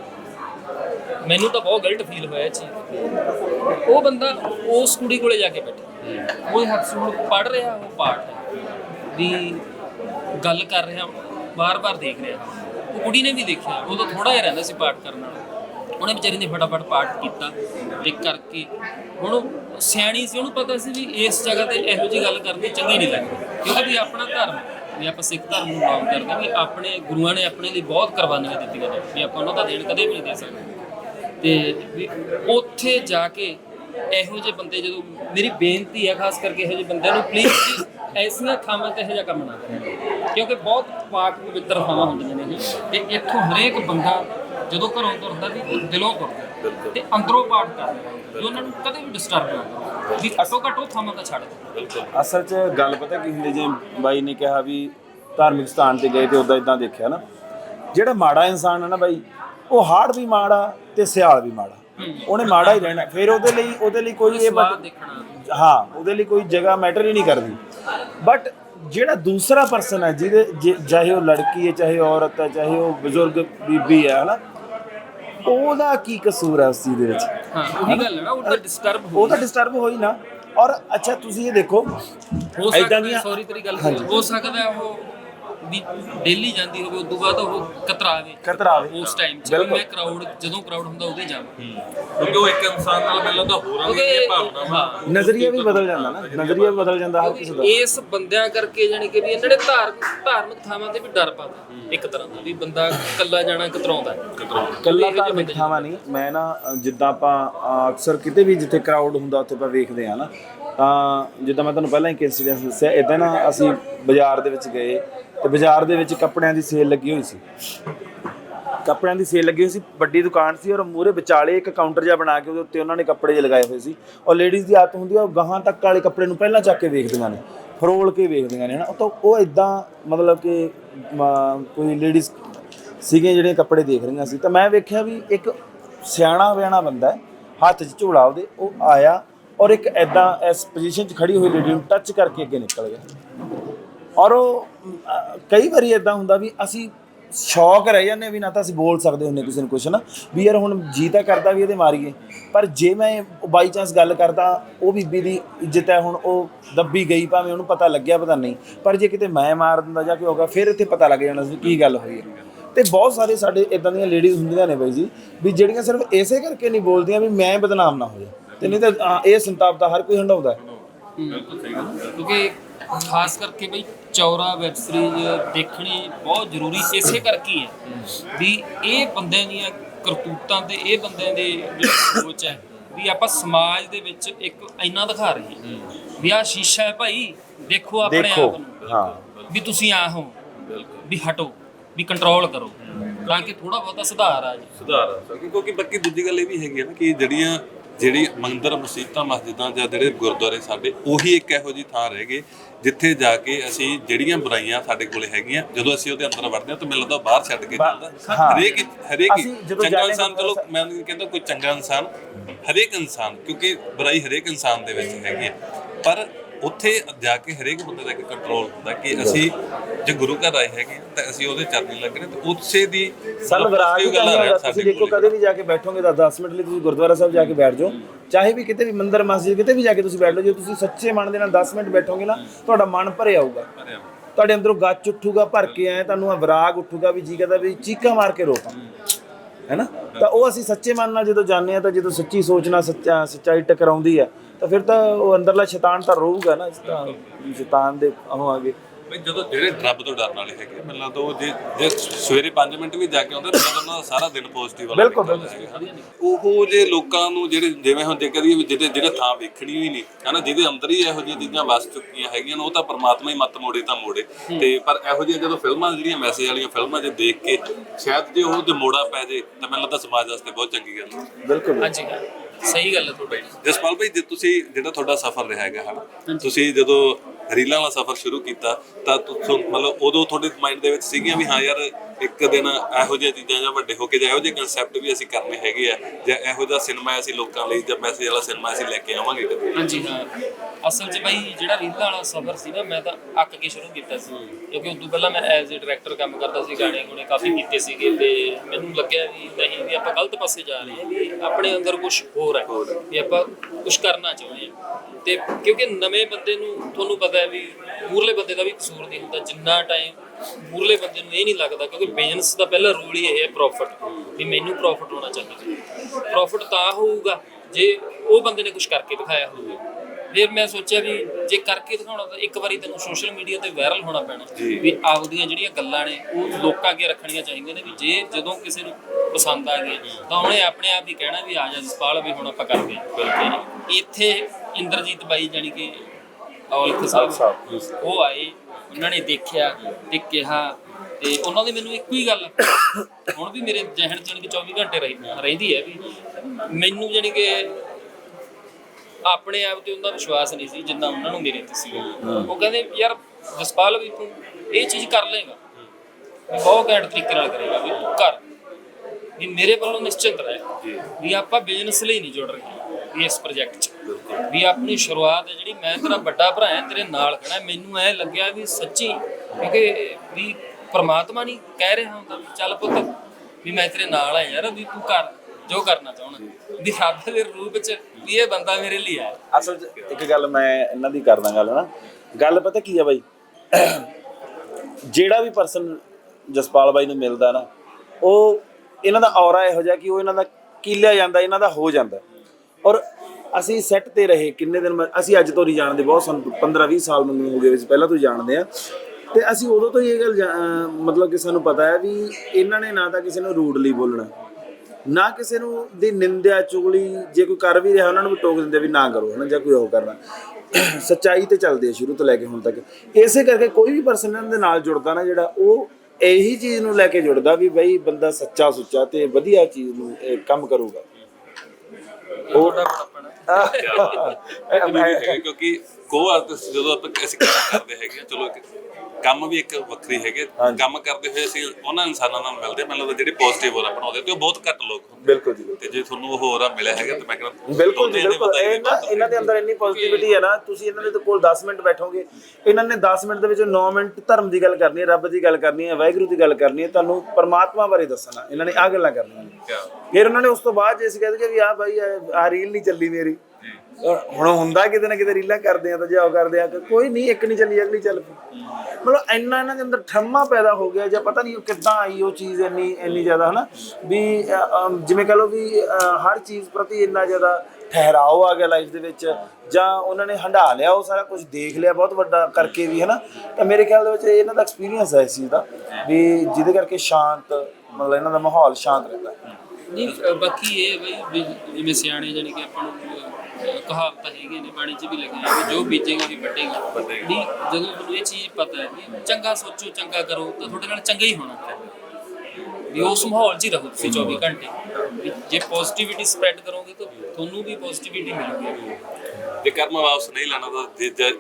ਮੈਨੂੰ ਤਾਂ ਬਹੁਤ ਗਲਤ ਫੀਲ ਹੋਇਆ ਇਹ ਚੀਜ਼। ਉਹ ਬੰਦਾ ਉਸ ਕੁੜੀ ਕੋਲੇ ਜਾ ਕੇ ਬੈਠਾ। ਉਹ ਹੱਥ ਸੁਣ ਪੜ ਰਿਹਾ ਉਹ ਪਾਠ ਵੀ ਗੱਲ ਕਰ ਰਿਹਾ ਬਾਰ-ਬਾਰ ਦੇਖ ਰਿਹਾ। ਉਹ ਕੁੜੀ ਨੇ ਵੀ ਦੇਖਿਆ ਉਦੋਂ ਥੋੜਾ ਜਿਹਾ ਰਹਿੰਦਾ ਸੀ ਪਾਠ ਕਰਨ ਵਾਲਾ ਉਹਨੇ ਵਿਚਾਰੀ ਨੇ ਫਟਾਫਟ ਪਾਠ ਕੀਤਾ ਤੇ ਕਰਕੇ। ਹੁਣ ਉਹ ਸਿਆਣੀ ਸੀ, ਉਹਨੂੰ ਪਤਾ ਸੀ ਵੀ ਇਸ ਜਗ੍ਹਾ ਤੇ ਇਹੋ ਜਿਹੀ ਗੱਲ ਕਰਨੀ ਚੰਗੀ ਨਹੀਂ ਲੱਗਦੀ। ਕਿਉਂਕਿ ਵੀ ਆਪਣਾ ਧਰਮ, ਵੀ ਆਪਾਂ ਸਿੱਖ ਧਰਮ ਨੂੰ ਨਾਮ ਕਰਦੇ ਵੀ ਆਪਣੇ ਗੁਰੂਆਂ ਨੇ ਆਪਣੇ ਲਈ ਬਹੁਤ ਕੁਰਬਾਨੀਆਂ ਦਿੱਤੀਆਂ ਨੇ, ਵੀ ਆਪਾਂ ਉਹਨਾਂ ਦਾ ਦੇਣ ਕਦੇ ਵੀ ਨਹੀਂ ਦੇ ਸਕਦੇ। ਤੇ ਵੀ ਉੱਥੇ ਜਾ ਕੇ ਇਹੋ ਜਿਹੇ ਬੰਦੇ ਜਦੋਂ ਮੇਰੀ ਬੇਨਤੀ ਹੈ ਖਾਸ ਕਰਕੇ ਇਹੋ ਜਿਹੇ ਬੰਦਿਆਂ ਨੂੰ ਪਲੀਜ਼ ਐਸੀਆਂ ਥਾਵਾਂ ਤੇ ਇਹੋ ਜਿਹਾ ਕੰਮ ਨਾ ਕਰਨ ਕਿਉਂਕਿ ਬਹੁਤ ਪਾਕ ਪਵਿੱਤਰ ਥਾਵਾਂ ਹੁੰਦੀਆਂ ਨੇ ਤੇ ਇੱਥੋਂ ਹਰੇਕ ਬੰਦਾ ਜਦੋਂ ਘਰੋਂ ਤੁਰਦਾ ਵੀ ਉਹ ਦਿਲੋਂ ਤੁਰਦਾ। ਤੇ ਅੰਦਰੋਂ ਪਾਠ ਕਰਦਾ ਵੀ ਉਹਨਾਂ ਨੂੰ ਕਦੇ ਵੀ ਡਿਸਟਰਬ ਨਾ ਕਰੋ। ਵੀ ਘੱਟੋ ਘੱਟ ਉਹ ਥਾਵਾਂ ਤਾਂ ਛੱਡ ਅਸਲ 'ਚ ਗੱਲ ਪਤਾ ਕੀ ਹੁੰਦੀ ਜੇ ਬਾਈ ਨੇ ਕਿਹਾ ਵੀ ਧਾਰਮਿਕ ਸਥਾਨ ਤੇ ਗਏ ਤੇ ਉਦਾਂ ਇਦਾਂ ਦੇਖਿਆ ਨਾ। ਜਿਹੜਾ ਮਾੜਾ ਇਨਸਾਨ ਹੈ ਨਾ ਬਾਈ ਉਹ ਹਾੜ ਵੀ ਮਾੜਾ ਤੇ ਸਿਆਲ ਵੀ ਮਾੜਾ। ਉਹਨੇ ਮਾੜਾ ਹੀ ਰਹਿਣਾ। ਫਿਰ ਉਹਦੇ ਲਈ ਉਹਦੇ ਲਈ ਕੋਈ ਇਹ ਦੇਖਣਾ। ਹਾਂ ਉਹਦੇ ਲਈ ਕੋਈ ਜਗ੍ਹਾ ਮੈਟਰ ਹੀ ਨਹੀਂ ਕਰਦੀ। ਬਟ ਜਿਹੜਾ ਦੂਸਰਾ ਪਰਸਨ ਹੈ ਜਿਹਦੇ ਚਾਹੇ ਉਹ ਲੜਕੀ ਹੈ ਚਾਹੇ ਔਰਤ ਹੈ ਚਾਹੇ ਉਹ ਬਜ਼ੁਰਗ ਬੀਬੀ ਹੈ ਹਨਾ? ਉਹਦਾ ਕੀ ਕਸੂਰ ਹੈ ਉਸ ਚੀਜ਼ ਦੇ ਵਿੱਚ? ਹਾਂ ਉਹੀ ਗੱਲ ਹੈ ਨਾ ਉਹ ਤਾਂ ਡਿਸਟਰਬ ਉਹ ਤਾਂ ਡਿਸਟਰਬ ਹੋਈ ਨਾ। ਔਰ ਅੱਛਾ ਤੁਸੀਂ ਇਹ ਦੇਖੋ ਹੋ ਸਕਦਾ ਸੌਰੀ ਤੇਰੀ ਗੱਲ ਹੋ ਸਕਦਾ ਉਹ ਵੀ ਡੇਲੀ ਜਾਂਦੀ ਹੋਵੇ ਉਸ ਤੋਂ ਬਾਅਦ ਉਹ ਕਤਰਾਵੇ ਕਤਰਾਵੇ। ਉਸ ਟਾਈਮ ਚ। ਬਿਲਕੁਲ। ਮੈਂ ਕਰਾਊਡ ਜਦੋਂ ਕਰਾਊਡ ਹੁੰਦਾ ਉਦੋਂ ਹੀ ਜਾਵਾਂ। ਕਿਉਂਕਿ ਉਹ ਇੱਕ ਇਨਸਾਨ ਨਾਲ ਮਿਲਣ ਦਾ ਹੋਰਾਂ ਦੀ ਕਿਉਂਕਿ ਭਾਵਨਾ ਵਾ। ਹਾਂ। ਨਜ਼ਰੀਆ ਵੀ ਬਦਲ ਜਾਂਦਾ ਨਾ। ਨਜ਼ਰੀਆ ਵੀ ਬਦਲ ਜਾਂਦਾ ਹਰ ਕਿਸੇ ਦਾ। ਇਸ ਬੰਦਿਆਂ ਕਰਕੇ ਜਾਨੀ ਕਿ ਵੀ ਇਹਨਾਂ ਨੇ ਧਾਰਮਿਕ ਧਾਰਮਿਕ ਥਾਵਾਂ ਤੇ ਵੀ ਡਰ ਪਾਉਂਦਾ। ਇੱਕ ਤਰ੍ਹਾਂ ਦਾ ਵੀ ਬੰਦਾ ਕੱਲਾ ਜਾਣਾ ਕਤਰਾਉਂਦਾ। ਕੱਲਾ ਤਾਂ ਮਿੱਠਾਵਾ ਨਹੀਂ। ਮੈਂ ਨਾ ਅ, ਜਿੱਦਾਂ ਆਪਾਂ ਅ, ਅਕਸਰ ਕਿਤੇ ਵੀ ਜਿੱਥੇ ਕਰਾਊਡ ਹੁੰਦਾ ਉੱਥੇ ਆਪਾਂ ਵੇਖਦੇ ਆ ਨਾ। ਤਾਂ ਜਿੱਦਾਂ ਮੈਂ ਤੁਹਾਨੂੰ ਪਹਿਲਾਂ ਇੱਕ ਇਨਸੀਡੈਂਟ ਦੱਸਿਆ ਇਦਾਂ ਨਾ ਅਸੀਂ ਬਾਜ਼ਾਰ ਦੇ ਵਿੱਚ ਗਏ। ਤੇ ਬਾਜ਼ਾਰ ਦੇ ਵਿੱਚ ਕੱਪੜਿਆਂ ਦੀ ਸੇਲ ਲੱਗੀ ਹੋਈ ਸੀ। ਕੱਪੜਿਆਂ ਦੀ ਸੇਲ ਲੱਗੀ ਹੋਈ ਸੀ ਵੱਡੀ ਦੁਕਾਨ ਸੀ ਔਰ ਮੂਰੇ ਵਿਚਾਲੇ ਇੱਕ ਕਾਊਂਟਰ ਜਿਹਾ ਬਣਾ ਕੇ ਉਹਦੇ ਉੱਤੇ ਉਹਨਾਂ ਨੇ ਕੱਪੜੇ ਜਿਹੇ ਲਗਾਏ ਹੋਏ ਸੀ। ਔਰ ਲੇਡੀਜ਼ ਦੀ ਆਦਤ ਹੁੰਦੀ ਆ ਉਹ ਗਾਹਾਂ ਤੱਕ ਵਾਲੇ ਕੱਪੜੇ ਨੂੰ ਪਹਿਲਾਂ ਚੱਕ ਕੇ ਵੇਖਦੀਆਂ ਨੇ ਫਰੋਲ ਕੇ ਵੇਖਦੀਆਂ ਨੇ ਹਨਾ? ਉਹ ਤਾਂ ਉਹ ਇਦਾਂ ਮਤਲਬ ਕਿ ਕੋਈ ਲੇਡੀਜ਼ ਸੀਗੇ ਜਿਹੜੇ ਕੱਪੜੇ ਦੇਖ ਰਹੀਆਂ ਸੀ। ਤਾਂ ਮੈਂ ਵੇਖਿਆ ਵੀ ਇੱਕ ਸਿਆਣਾ ਵਿਆਣਾ ਬੰਦਾ ਹੈ, ਹੱਥ 'ਚ ਝੋਲਾ ਉਹਦੇ ਉਹ ਆਇਆ ਔਰ ਇੱਕ ਐਦਾਂ ਇਸ ਪੋਜੀਸ਼ਨ 'ਚ ਖੜੀ ਹੋਈ ਲੇਡੀ ਨੂੰ ਟੱਚ ਕਰਕੇ ਅੱਗੇ ਨਿਕਲ ਗਿਆ। ਔਰ ਉਹ ਅ, ਕਈ ਵਾਰੀ ਇਦਾਂ ਹੁੰਦਾ ਵੀ ਅਸੀਂ ਸ਼ੌਕ ਰਹਿ ਜਾਂਦੇ ਵੀ ਨਾ ਤਾਂ ਅਸੀਂ ਬੋਲ ਸਕਦੇ ਹੁੰਨੇ ਕਿਸੇ ਨੂੰ ਕੁਛ ਨਾ ਵੀ ਯਾਰ ਹੁਣ ਜੀ ਤਾਂ ਕਰਦਾ ਵੀ ਇਹਦੇ ਮਾਰੀਏ। ਪਰ ਜੇ ਮੈਂ ਬਾਈ ਚਾਂਸ ਗੱਲ ਕਰਦਾ ਉਹ ਬੀਬੀ ਦੀ ਇੱਜ਼ਤ ਹੈ ਹੁਣ ਉਹ ਦੱਬੀ ਗਈ ਭਾਵੇਂ ਉਹਨੂੰ ਪਤਾ ਲੱਗਿਆ ਪਤਾ ਨਹੀਂ। ਪਰ ਜੇ ਕਿਤੇ ਮੈਂ ਮਾਰ ਦਿੰਦਾ ਜਾਂ ਕੋਈ ਹੋਗਾ ਫਿਰ ਇੱਥੇ ਪਤਾ ਲੱਗ ਜਾਣਾ ਸੀ ਕੀ ਗੱਲ ਹੋਈ ਹੈ। ਤੇ ਬਹੁਤ ਸਾਰੇ ਸਾਡੇ ਇਦਾਂ ਦੀਆਂ ਲੇਡੀਜ਼ ਹੁੰਦੀਆਂ ਨੇ ਬਾਈ ਜੀ ਵੀ ਜਿਹੜੀਆਂ ਸਿਰਫ ਇਸੇ ਕਰਕੇ ਨਹੀਂ ਬੋਲਦੀਆਂ ਵੀ ਮੈਂ ਬਦਨਾਮ ਨਾ ਹੋ ਜਾ ਤੇ ਨਹੀਂ ਤਾਂ ਹਾਂ, ਇਹ ਸੰਤਾਪ ਤਾਂ ਹਰ ਕੋਈ ਹੰਡਾਉਂਦਾ ਹੈ। ਕਿਉਂਕਿ ਖਾਸ ਕਰਕੇ ਬਈ ਚੌਰਾ ਵੈਬ ਸੀਰੀਜ਼ ਦੇਖਣੀ ਬਹੁਤ ਜ਼ਰੂਰੀ ਇਸੇ ਕਰਕੇ ਹੀ ਹੈ ਵੀ ਇਹ ਬੰਦਿਆਂ ਦੀਆਂ ਕਰਤੂਤਾਂ ਤੇ ਇਹ ਬੰਦਿਆਂ ਦੇ ਜਿਹੜੀ ਸੋਚ ਹੈ ਵੀ ਆਪਾਂ ਸਮਾਜ ਦੇ ਵਿੱਚ ਇੱਕ ਇੰਨਾ ਦਿਖਾ ਰਹੇ ਹਾਂ। ਵੀ ਆਹ ਸ਼ੀਸ਼ਾ ਹੈ ਭਾਈ ਦੇਖੋ ਆਪਣੇ ਆਪ ਨੂੰ। ਹਾਂ। ਵੀ ਤੁਸੀਂ ਆ ਹੋ ਵੀ ਹਟੋ ਵੀ ਕੰਟਰੋਲ ਕਰੋ। ਤਾਂ ਕਿ ਥੋੜਾ ਬਹੁਤਾ ਸੁਧਾਰ ਆ ਜਾਏ। ਸੁਧਾਰ ਆ ਕਿਉਂਕਿ ਬਾਕੀ ਦੂਜੀ ਗੱਲ ਇਹ ਵੀ ਹੈਗੀ ਆ ਨਾ ਕਿ ਜਿਹੜੀਆਂ ਜਿਹੜੀ ਮੰਦਰ ਮਸਜਿਦਾਂ ਮਸਜਿਦਾਂ ਜਾਂ ਜਿਹੜੇ ਗੁਰਦੁਆਰੇ ਸਾਡੇ ਉਹੀ ਇੱਕ ਇਹੋ ਜੀ ਥਾਂ ਰਹਿ ਗਏ ਜਿੱਥੇ ਜਾ ਕੇ ਅਸੀਂ ਜਿਹੜੀਆਂ ਬੁਰਾਈਆਂ ਸਾਡੇ ਕੋਲੇ ਹੈਗੀਆਂ ਜਦੋਂ ਅਸੀਂ ਉਹਦੇ ਅੰਦਰ ਵੜਦੇ ਹਾਂ ਤਾਂ ਮੈਨੂੰ ਲੱਗਦਾ ਬਾਹਰ ਛੱਡ ਕੇ ਜਾਂਦਾ। ਹਰੇਕ ਹਰੇਕ ਹੀ- ਅਸੀਂ ਜਦੋਂ ਚੰਗਾ ਇਨਸਾਨ ਚਲੋ ਮੈਂ ਨਹੀਂ ਕਹਿੰਦਾ ਕੋਈ ਚੰਗਾ ਇਨਸਾਨ ਹਰੇਕ ਇਨਸਾਨ ਕਿਉਂਕਿ ਬੁਰਾਈ ਹਰੇਕ ਇਨਸਾਨ ਦੇ ਵਿੱਚ ਹੈਗੀ ਹੈ ਪਰ ਉੱਥੇ ਜਾ ਕੇ ਹਰੇਕ ਬੰਦੇ ਦਾ ਇੱਕ ਕੰਟਰੋਲ ਹੁੰਦਾ ਕਿ ਅਸੀਂ ਜੇ ਗੁਰੂ ਘਰ ਆਏ ਹੈਗੇ ਤਾਂ ਅਸੀਂ ਉਹਦੇ ਚਰਨੀ ਲੱਗਣੇ ਤੇ ਉਸੇ ਦੀ ਸਨ ਵਿਰਾਗ ਗੱਲਾਂ ਗੱਲਾਂ ਰਹਿਣ ਤੁਸੀਂ ਸਾਡੇ ਦੇਖੋ ਕੋਲੇ। ਕਦੇ ਵੀ ਜਾ ਕੇ ਬੈਠੋਗੇ ਤਾਂ 10 ਮਿੰਟ ਲਈ ਤੁਸੀਂ ਗੁਰਦੁਆਰਾ ਸਾਹਿਬ ਜਾ ਕੇ ਬੈਠ ਜਾਓ ਚਾਹੇ ਵੀ ਕਿਤੇ ਵੀ ਮੰਦਿਰ ਮਸਜਿਦ ਕਿਤੇ ਵੀ ਜਾ ਕੇ ਤੁਸੀਂ ਬੈਠ ਲਓ ਜੇ ਤੁਸੀਂ ਸੱਚੇ ਮਨ ਦੇ ਨਾਲ 10 ਮਿੰਟ ਬੈਠੋਗੇ ਨਾ ਤੁਹਾਡਾ ਮਨ ਭਰਿਆ ਆਊਗਾ। ਤੁਹਾਡੇ ਅੰਦਰੋਂ ਗੱਚ ਉੱਠੂਗਾ ਭਰ ਕੇ ਆਏ ਤੁਹਾਨੂੰ ਆ ਵਿਰਾਗ ਉੱਠੂਗਾ ਵੀ ਜੀ ਕਹਦਾ ਵੀ ਚੀਕਾਂ ਮਾਰ ਕੇ ਰੋਕਾਂ ਹੈਨਾ? ਤਾਂ ਉਹ ਅਸੀਂ ਸੱਚੇ ਮਨ ਨਾਲ ਜਦੋਂ ਜਾਂਦੇ ਆ ਤਾਂ ਜਦੋਂ ਸੱਚੀ ਸੋਚ ਨਾਲ ਸੱਚਾ ਸੱਚਾਈ ਟਕਰਾਉਂਦੀ ਆ ਤਾਂ ਫਿਰ ਤਾਂ ਉਹ ਅੰਦਰਲਾ ਸ਼ੈਤਾਨ ਤਾਂ ਰੋਊਗਾ ਨਾ ਇਸ ਤਾਂ ਸ਼ੈਤਾਨ ਦੇ ਉਹ ਆਗੇ ਬਈ ਜਦੋਂ ਜਿਹੜੇ ਰੱਬ ਤੋਂ ਡਰਨ ਵਾਲੇ ਹੈਗੇ ਮੈਨੂੰ ਲੱਗਦਾ ਉਹ ਜੇ ਜੇ ਸਵੇਰੇ 5 ਮਿੰਟ ਵੀ ਜਾ ਕੇ ਆਉਂਦੇ ਤਾਂ ਉਹਨਾਂ ਦਾ ਸਾਰਾ ਦਿਨ ਪੋਜ਼ਿਟਿਵ ਵਾਲਾ ਬਿਲਕੁਲ। ਉਹ ਜੇ ਲੋਕਾਂ ਨੂੰ ਜਿਹੜੇ ਜਿਵੇਂ ਹੁਣ ਜੇ ਕਰੀਏ ਵੀ ਜਿਹੜੇ ਜਿਹੜੇ ਥਾਂ ਵੇਖਣੀ ਹੋਈ ਨਹੀਂ ਹਨਾ ਜਿਹਦੇ ਅੰਦਰ ਹੀ ਇਹੋ ਜਿਹੀਆਂ ਚੀਜ਼ਾਂ ਵਸ ਚੁੱਕੀਆਂ ਹੈਗੀਆਂ ਨੇ ਉਹ ਤਾਂ ਪਰਮਾਤਮਾ ਹੀ ਮੱਤ ਮੋੜੇ ਤਾਂ ਮੋੜੇ। ਤੇ ਪਰ ਇਹੋ ਜਿਹੀਆਂ ਜਦੋਂ ਫਿਲਮਾਂ ਜਿਹੜੀਆਂ ਮੈਸੇਜ ਵਾਲੀਆਂ ਫਿਲਮਾਂ ਜੇ ਦੇਖ ਕੇ ਸ਼ਾਇਦ ਜੇ ਉਹ ਜੇ ਮੋੜਾ ਪੈ ਜੇ ਤਾਂ ਮੈਨੂੰ ਲੱਗਦਾ ਸਮਾਜ ਵਾਸਤੇ ਬਹੁਤ ਚੰਗੀ ਗੱਲ ਹੈ। ਬਿਲਕੁਲ। ਹਾਂਜੀ ਸਹੀ ਗੱਲ ਹੈ ਤੁਹਾਡੀ। ਜਸਪਾਲ ਭਾਈ ਜੇ ਤੁਸੀਂ ਜਿਹੜਾ ਤੁਹਾਡਾ ਸਫ਼ਰ ਰਿਹਾ ਹੈਗਾ ਹਨਾ ਤੁਸੀਂ ਜਦੋਂ ਰੀਲਾਂ ਵਾਲਾ ਸਫ਼ਰ ਸ਼ੁਰੂ ਕੀਤਾ ਤਾਂ ਤੁਸੀਂ ਮਤਲਬ ਉਦੋਂ ਤੁਹਾਡੇ ਮਾਈਂਡ ਦੇ ਵਿੱਚ ਸੀਗੀਆਂ ਵੀ ਹਾਂ ਯਾਰ ਇੱਕ ਦਿਨ ਇਹੋ ਜਿਹੀਆਂ ਚੀਜ਼ਾਂ ਜਾਂ ਵੱਡੇ ਹੋ ਕੇ ਜਾਂ ਇਹੋ ਜਿਹੇ ਕਨਸੈਪਟ ਵੀ ਅਸੀਂ ਕਰਨੇ ਹੈਗੇ ਆ ਜਾਂ ਇਹੋ ਜਿਹਾ ਸਿਨੇਮਾ ਅਸੀਂ ਲੋਕਾਂ ਲਈ ਜਾਂ ਮੈਸੇਜ ਵਾਲਾ ਸਿਨੇਮਾ ਅਸੀਂ ਲੈ ਕੇ ਆਵਾਂਗੇ ਕਦੇ? ਹਾਂਜੀ ਹਾਂ। ਅਸਲ 'ਚ ਬਾਈ ਜਿਹੜਾ ਰੀਲਾਂ ਵਾਲਾ ਸਫ਼ਰ ਸੀ ਨਾ ਮੈਂ ਤਾਂ ਅੱਕ ਕੇ ਸ਼ੁਰੂ ਕੀਤਾ ਸੀ। ਕਿਉਂਕਿ ਉਦੋਂ ਪਹਿਲਾਂ ਮੈਂ ਐਜ਼ ਅ ਡਾਇਰੈਕਟਰ ਕੰਮ ਕਰਦਾ ਸੀ ਗਾਣੇ ਗੁਣੇ ਕਾਫੀ ਕੀਤੇ ਸੀਗੇ ਤੇ ਮੈਨੂੰ ਲੱਗਿਆ ਵੀ ਨਹੀਂ ਵੀ ਆਪਾਂ ਗਲਤ ਪਾਸੇ ਜਾ ਰਹੇ ਹਾਂ ਵੀ ਆਪਣੇ ਅੰਦਰ ਕੁਝ ਹੋਰ ਹੈ ਵੀ ਆਪਾਂ ਕੁਝ ਕਰਨਾ ਚਾਹੁੰਦੇ ਹਾਂ। ਤੇ ਕਿਉਂਕਿ ਨਵੇਂ ਬੰਦੇ ਨੂੰ ਤੁਹਾਨੂੰ ਪਤਾ ਹੈ ਵੀ ਮੂਰਲੇ ਬੰਦੇ ਦਾ ਵੀ ਕਸੂਰ ਨਹੀਂ ਹੁੰਦਾ ਜਿੰਨਾ ਟਾਈਮ ਮੂਰਲੇ ਬੰਦੇ ਨੂੰ ਇਹ ਨਹੀਂ ਲੱਗਦਾ ਕਿਉਂਕਿ ਬਿਜ਼ਨਸ ਦਾ ਪਹਿਲਾ ਰੂਲ ਹੀ ਇਹ ਹੈ ਪ੍ਰੋਫਿਟ ਵੀ ਮੈਨੂੰ ਪ੍ਰੋਫਿਟ ਹੋਣਾ ਚਾਹੀਦਾ ਪ੍ਰੋਫਿਟ ਤਾਂ ਹੋਊਗਾ ਜੇ ਉਹ ਬੰਦੇ ਨੇ ਕੁਝ ਕਰਕੇ ਦਿਖਾਇਆ ਹੋਊਗਾ। ਫਿਰ ਮੈਂ ਸੋਚਿਆ ਵੀ ਜੇ ਕਰਕੇ ਦਿਖਾਉਣਾ ਤਾਂ ਇੱਕ ਵਾਰੀ ਤੈਨੂੰ ਸੋਸ਼ਲ ਮੀਡੀਆ ਤੇ ਵਾਇਰਲ ਹੋਣਾ ਪੈਣਾ ਵੀ ਆਪਦੀਆਂ ਜਿਹੜੀਆਂ ਗੱਲਾਂ ਨੇ ਉਹ ਲੋਕਾਂ ਅੱਗੇ ਰੱਖਣੀਆਂ ਚਾਹੀਦੀਆਂ ਨੇ ਵੀ ਜੇ ਜਦੋਂ ਕਿਸੇ ਨੂੰ ਪਸੰਦ ਆ ਗਏ ਤਾਂ ਉਹਨੇ ਆਪਣੇ ਆਪ ਹੀ ਕਹਿਣਾ ਵੀ ਆ ਜਾ ਜਸਪਾਲ ਵੀ ਹੁਣ ਆਪਾਂ ਕਰਦੇ ਹਾਂ ਇੱਥੇ ਇੰਦਰਜੀਤ ਬਾਈ ਜਾਨੀ ਕਿ ਔਲਖ ਸਾਹਿਬ ਉਹ ਆਏ ਉਹਨਾਂ ਨੇ ਦੇਖਿਆ ਤੇ ਕਿਹਾ ਤੇ ਉਹਨਾਂ ਦੀ ਮੈਨੂੰ ਇੱਕੋ ਹੀ ਗੱਲ ਹੁਣ ਵੀ ਮੇਰੇ ਜ਼ਿਹਨ ਚ ਕਿ 24 ਘੰਟੇ ਰਹੀ ਰਹਿੰਦੀ ਹੈ ਵੀ ਮੈਨੂੰ ਜਾਨੀ ਕਿ ਆਪਣੇ ਆਪ ਤੇ ਉਹਨਾਂ ਦਾ ਵਿਸ਼ਵਾਸ ਨਹੀਂ ਸੀ ਜਿੰਨਾ ਉਹਨਾਂ ਨੂੰ ਮੇਰੇ ਤੇ ਸੀ। ਉਹ ਕਹਿੰਦੇ ਯਾਰ ਜਸਪਾਲ ਵੀ ਤੂੰ ਇਹ ਚੀਜ਼ ਕਰ ਲੇਗਾ ਬਹੁਤ ਘੈਂਟ ਤਰੀਕੇ ਨਾਲ ਕਰੇਗਾ ਵੀ ਤੂੰ ਕਰ। ਵੀ ਮੇਰੇ ਵੱਲੋਂ ਨਿਸ਼ਚਿੰਤ ਰਹਿ। ਵੀ ਆਪਾਂ ਬਿਜ਼ਨਸ ਲਈ ਨਹੀਂ ਜੁੜ ਰਹੇ ਇਸ ਪ੍ਰੋਜੈਕਟ 'ਚ। ਵੀ ਆਪਣੀ ਸ਼ੁਰੂਆਤ ਹੈ ਜਿਹੜੀ ਮੈਂ ਤੇਰਾ ਵੱਡਾ ਭਰਾ ਹਾਂ, ਤੇਰੇ ਨਾਲ ਖੜਾ ਮੈਨੂੰ ਐ ਲੱਗਿਆ ਵੀ ਸੱਚੀ ਕਿਉਂਕਿ ਵੀ ਪ੍ਰਮਾਤਮਾ ਨਹੀਂ ਕਹਿ ਰਿਹਾ ਹੁੰਦਾ ਚੱਲ ਪੁੱਤ, ਵੀ ਮੈਂ ਤੇਰੇ ਨਾਲ ਆ ਯਾਰ, ਵੀ ਤੂੰ ਕਰ, ਜੋ ਕਰਨਾ ਚਾਹਣਾ ਵੀ ਰੱਬ ਦੇ ਰੂਪ 'ਚ ਵੀ ਇਹ ਬੰਦਾ ਮੇਰੇ ਲਈ ਆਇਆ। ਅਸਲ ਇੱਕ ਗੱਲ ਮੈਂ ਇਹਨਾਂ ਦੀ ਕਰਦਾ ਗੱਲ ਨਾ ਗੱਲ ਪਤਾ ਕੀ ਆ ਬਾਈ? ਜਿਹੜਾ ਵੀ ਪਰਸਨ ਜਸਪਾਲ ਬਾਈ ਨੂੰ ਮਿਲਦਾ ਨਾ, ਉਹ ਇਹਨਾਂ ਦਾ ਔਰਾ ਇਹੋ ਜਿਹਾ ਕਿ ਉਹ ਇਹਨਾਂ ਦਾ ਕੀਲਿਆ ਜਾਂਦਾ, ਇਹਨਾਂ ਦਾ ਹੋ ਜਾਂਦਾ। ਔਰ ਅਸੀਂ ਸੈੱਟ ਤੇ ਰਹੇ ਕਿੰਨੇ ਦਿਨ ਅਸੀਂ ਅੱਜ ਤੋਂ ਨਹੀਂ ਜਾਣਦੇ, ਬਹੁਤ ਸਾਨੂੰ 15 20 ਸਾਲ ਮੈਨੂੰ ਹੋ ਗਏ ਵਿੱਚ, ਪਹਿਲਾਂ ਤੋਂ ਹੀ ਜਾਣਦੇ ਆ ਤੇ ਅਸੀਂ ਉਦੋਂ ਤੋਂ ਹੀ ਇਹ ਗੱਲ ਮਤਲਬ ਕਿ ਸਾਨੂੰ ਪਤਾ ਹੈ ਵੀ ਇਹਨਾਂ ਨੇ ਨਾ ਤਾਂ ਕਿਸੇ ਨੂੰ ਰੂਡਲੀ ਬੋਲਣਾ, ਨਾ ਕਿਸੇ ਨੂੰ ਦੀ ਨਿੰਦਿਆ, ਚੁਗਲੀ, ਜੇ ਕੋਈ ਕਰ ਵੀ ਰਿਹਾ ਉਹਨਾਂ ਨੂੰ ਵੀ ਟੋਕ ਦਿੰਦੇ ਵੀ ਨਾ ਕਰੋ, ਹਨਾ, ਜਾਂ ਕੋਈ ਉਹ ਕਰਨਾ। ਸੱਚਾਈ ਤੇ ਚੱਲਦੇ ਆ ਸ਼ੁਰੂ ਤੋਂ ਲੈ ਕੇ ਹੁਣ ਤੱਕ। ਇਸੇ ਕਰਕੇ ਕੋਈ ਵੀ ਪਰਸਨ ਇਹਨਾਂ ਦੇ ਨਾਲ ਜੁੜਦਾ ਨਾ ਜਿਹੜਾ, ਉਹ ਇਹੀ ਚੀਜ਼ ਨੂੰ ਲੈ ਕੇ ਜੁੜਦਾ ਵੀ ਬਈ ਬੰਦਾ ਸੱਚਾ ਸੁੱਚਾ ਤੇ ਵਧੀਆ ਚੀਜ਼ ਨੂੰ ਕੰਮ ਕਰੂਗਾ। ਉਹ ਹੈ ਕਿਉਂਕਿ ਕੋ ਆਰਟਿਸਟ ਜਦੋਂ ਆਪਾਂ ਕੰਮ ਕਰਦੇ ਹੈਗੇ ਆ ਚਲੋ ਇੱਕ ਕੰਮ ਵੀ ਇੱਕ ਵੱਖਰੀ ਹੈਗੇ ਕੰਮ ਕਰਦੇ ਹੋਏ ਅਸੀਂ ਉਹਨਾਂ ਇਨਸਾਨਾਂ ਨਾਲ ਮਿਲਦੇ ਮੈਨੂੰ ਲੱਗਦਾ ਜਿਹੜੇ ਪੋਜ਼ਿਟਿਵ ਹੋਰਾ ਬਣਾਉਂਦੇ ਤੇ ਉਹ ਬਹੁਤ ਘੱਟ ਲੋਕ ਹੁੰਦੇ ਬਿਲਕੁਲ ਜੀ ਤੇ ਜੇ ਤੁਹਾਨੂੰ ਉਹ ਹੋਰਾ ਮਿਲਿਆ ਹੈਗਾ ਤੇ ਮੈਂ ਕਹਿੰਦਾ ਬਿਲਕੁਲ ਜੀ ਬਿਲਕੁਲ। ਇਹ ਨਾ ਇਹਨਾਂ ਦੇ ਅੰਦਰ ਇੰਨੀ ਪੋਜ਼ਿਟਿਵਿਟੀ ਹੈ ਨਾ ਤੁਸੀਂ ਇਹਨਾਂ ਦੇ ਕੋਲ 10 ਮਿੰਟ ਬੈਠੋਗੇ ਇਹਨਾਂ ਨੇ 10 ਮਿੰਟ ਦੇ ਵਿੱਚ 9 ਮਿੰਟ ਧਰਮ ਦੀ ਗੱਲ ਕਰਨੀ ਹੈ ਰੱਬ ਦੀ ਗੱਲ ਕਰਨੀ ਹੈ ਵਾਹਿਗੁਰੂ ਦੀ ਗੱਲ ਕਰਨੀ ਹੈ ਤੁਹਾਨੂੰ ਪਰਮਾਤਮਾ ਬਾਰੇ ਦੱਸਣਾ ਇਹਨਾਂ ਨੇ ਆ ਗੱਲਾਂ ਕਰਨੀਆਂ ਨੇ। ਫਿਰ ਉਹਨਾਂ ਨੇ ਉਸ ਤੋਂ ਬਾਅਦ ਜੇ ਅਸੀਂ ਕਹਿੰਦੇ ਕਿ ਵੀ ਆ ਭਾਈ ਆ ਰੀਲ ਨਹੀਂ ਚੱਲੀ ਮੇਰੀ। ਹੁਣ ਹੁੰਦਾ ਕਿਤੇ ਨਾ ਕਿਤੇ ਰੀਲਾਂ ਕਰਦੇ ਆ ਤਾਂ ਜਾਓ ਕਰਦੇ ਆ, ਕੋਈ ਨਹੀਂ, ਇੱਕ ਨਹੀਂ ਚੱਲੀ, ਅਗਲੀ ਚੱਲ ਪਈ। ਮਤਲਬ ਇੰਨਾ ਇਹਨਾਂ ਦੇ ਅੰਦਰ ਠੰਮਾ ਪੈਦਾ ਹੋ ਗਿਆ, ਜਾਂ ਪਤਾ ਨਹੀਂ ਉਹ ਕਿੱਦਾਂ ਆਈ ਉਹ ਚੀਜ਼ ਇੰਨੀ ਇੰਨੀ ਜ਼ਿਆਦਾ, ਹਨਾ? ਵੀ ਜਿਵੇਂ ਕਹ ਲਓ ਵੀ ਹਰ ਚੀਜ਼ ਪ੍ਰਤੀ ਇੰਨਾ ਜ਼ਿਆਦਾ ਠਹਿਰਾਓ ਆ ਗਿਆ ਲਾਈਫ ਦੇ ਵਿੱਚ, ਜਾਂ ਉਹਨਾਂ ਨੇ ਹੰਢਾ ਲਿਆ, ਉਹ ਸਾਰਾ ਕੁਝ ਦੇਖ ਲਿਆ ਬਹੁਤ ਵੱਡਾ ਕਰਕੇ ਵੀ, ਹਨਾ? ਤਾਂ ਮੇਰੇ ਖਿਆਲ ਦੇ ਵਿੱਚ ਇਹਨਾਂ ਦਾ ਐਕਸਪੀਰੀਅੰਸ ਹੈ ਇਸ ਚੀਜ਼ ਦਾ, ਵੀ ਜਿਹਦੇ ਕਰਕੇ ਸ਼ਾਂਤ, ਮਤਲਬ ਇਹਨਾਂ ਦਾ ਮਾਹੌਲ ਸ਼ਾਂਤ ਰਹਿੰਦਾ। ਨਹੀਂ ਅ, ਬਾਕੀ ਇਹ ਬਈ ਵੀ ਜਿਵੇਂ ਸਿਆਣੇ ਜਾਨੀ ਕਿ ਆਪਾਂ ਨੂੰ ਅ, ਕਹਾਵਤਾਂ ਹੈਗੀਆਂ ਨੇ ਬਾਣੀ 'ਚ ਵੀ ਹੈ ਕਿ ਜੋ ਬੀਜੇਗਾ ਵੀ ਵੱਢੇਗਾ। ਵੀ ਜਦੋਂ ਤੁਹਾਨੂੰ ਇਹ ਚੀਜ਼ ਪਤਾ ਹੈ ਵੀ ਚੰਗਾ ਸੋਚੋ ਚੰਗਾ ਕਰੋ ਤਾਂ ਤੁਹਾਡੇ ਨਾਲ ਚੰਗਾ ਹੀ ਹੋਣਾ ਵੀ ਉਸ ਮਾਹੌਲ 'ਚ ਹੀ ਰਹੋ ਤੁਸੀਂ 24 ਘੰਟੇ। ਵੀ ਜੇ ਪੋਜ਼ਿਟਿਵਿਟੀ ਸਪਰੈਡ ਕਰੋਗੇ ਤਾਂ ਤੁਹਾਨੂੰ ਵੀ ਪੋਜ਼ਿਟਿਵਿਟੀ ਮਿਲੂਗੀ। ਜੇ ਕਰਮ ਵਾਪਸ ਨਹੀਂ ਲੈਣਾ ਤਾਂ ਜੇ ਜੇ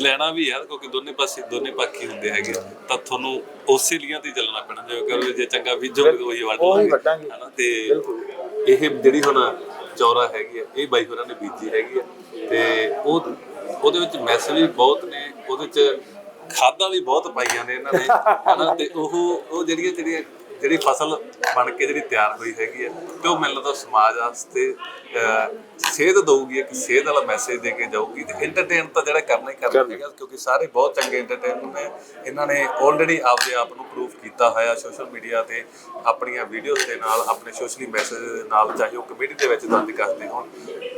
ਲੈਣਾ ਵੀ ਹੈ ਕਿਉਂਕਿ ਦੋਨੇ ਪਾਸੇ ਦੋਨੇ ਪੱਖੀ ਹੁੰਦੇ ਹੈਗੇ। ਤਾਂ ਤੁਹਾਨੂੰ ਉਸੇ ਲੀਆਂ ਤੇ ਹੀ ਚੱਲਣਾ ਪੈਣਾ ਜਿਵੇਂ ਕਰੋ ਜੇ ਚੰਗਾ ਬੀਜੋਗੇ ਉਹੀ ਵੱਢਾਂਗੇ। ਹਨਾ ਤੇ ਇਹ ਜਿਹੜੀ ਹੁਣ ਚੌਰਾ ਹੈਗੀ ਆ ਇਹ ਬਾਈ ਹੋਰਾਂ ਨੇ ਬੀਜੀ ਹੈਗੀ ਆ ਤੇ ਉਹ ਉਹਦੇ ਵਿੱਚ ਮੈਸੇਜ ਵੀ ਬਹੁਤ ਨੇ ਉਹਦੇ ਚ ਖਾਦਾਂ ਵੀ ਬਹੁਤ ਪਾਈਆਂ ਨੇ ਇਹਨਾਂ ਨੇ ਹਨਾ ਤੇ ਉਹ ਉਹ ਜਿਹੜੀਆਂ ਜਿਹੜੀਆਂ ਜਿਹੜੀ ਫਸਲ ਬਣ ਕੇ ਜਿਹੜੀ ਤਿਆਰ ਹੋਈ ਹੈਗੀ ਹੈ ਤੇ ਉਹ ਮੈਨੂੰ ਲੱਗਦਾ ਸਮਾਜ ਵਾਸਤੇ ਸੇਧ ਦਊਗੀ ਇੱਕ ਸੇਧ ਵਾਲਾ ਮੈਸੇਜ ਦੇ ਕੇ ਜਾਊਗੀ ਤੇ ਐਂਟਰਟੇਨ ਤਾਂ ਜਿਹੜਾ ਕਰਨਾ ਹੀ ਕਰਨਾ ਹੈਗਾ ਕਿਉਂਕਿ ਸਾਰੇ ਬਹੁਤ ਚੰਗੇ ਐਂਟਰਟੇਨਰ ਨੇ। ਇਹਨਾਂ ਨੇ ਆਲਰੇਡੀ ਆਪਦੇ ਆਪ ਨੂੰ ਪ੍ਰੂਫ ਕੀਤਾ ਹੋਇਆ ਸੋਸ਼ਲ ਮੀਡੀਆ ਤੇ ਆਪਣੀਆਂ ਵੀਡੀਓਜ਼ ਦੇ ਨਾਲ ਆਪਣੇ ਸੋਸ਼ਲੀ ਮੈਸੇਜ ਦੇ ਨਾਲ ਚਾਹੇ ਉਹ ਕਮੇਡੀ ਦੇ ਵਿੱਚ ਦਰਜ ਕਰਦੇ ਹੋਣ।